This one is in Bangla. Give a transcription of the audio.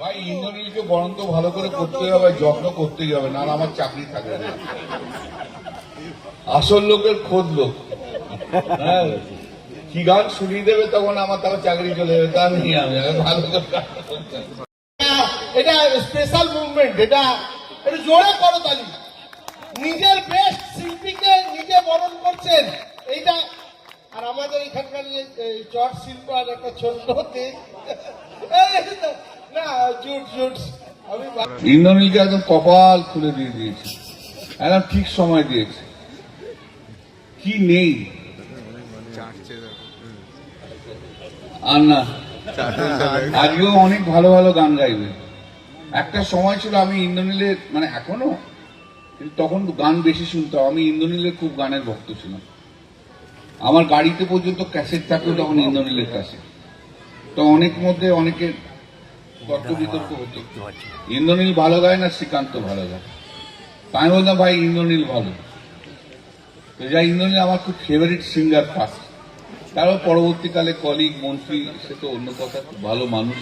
ভাই, ইন্দ্রনীলকে বরং তো ভালো করে করতে হবে, যত্ন হবে, না আমার চাকরি থাকবে না। আসল লোকের খোঁজ লোক। হ্যাঁ কি গান শুনিয়ে দেবে তখন আমার তারপর চাকরি চলে যাবে, তা নিয়ে আমি ভালো। এটা স্পেশাল মুভমেন্ট এটা এটা জোরে করো তালি। নিজের বেস্ট শিল্পীকে নিজে বরণ করছেন, এইটা, আর আমাদের এখানকার চট শিল্প আর একটা ছোট্ট ইন্দ্রনীলকে একদম কপাল খুলে দিয়ে দিয়েছে। একদম ঠিক সময় দিয়েছে। কি নেই? আর না। আজকেও অনেক ভালো ভালো গান গাইবে। একটা সময় ছিল আমি ইন্দ্রনীলের মানে এখনও? তখন গান বেশি শুনতাম। আমি ইন্দ্রনীলের খুব গানের ভক্ত ছিলাম। আমার গাড়িতে পর্যন্ত ক্যাসেট থাকতো তখন ইন্দ্রনীলের ক্যাসেট। তো অনেক মধ্যে অনেকের তর্ক বিতর্ক হতো ইন্দ্রনীল ভালো গায় না শ্রীকান্ত ভালো গায়? তাই আমি বলতাম ভাই ইন্দ্রনীল ভালো। তো যাই ইন্দ্রনীল আমার খুব ফেভারিট সিঙ্গার ফার্স্ট তারপর পরবর্তীকালে কলিগ মন্ত্রী সে তো অন্য কথা খুব ভালো মানুষ।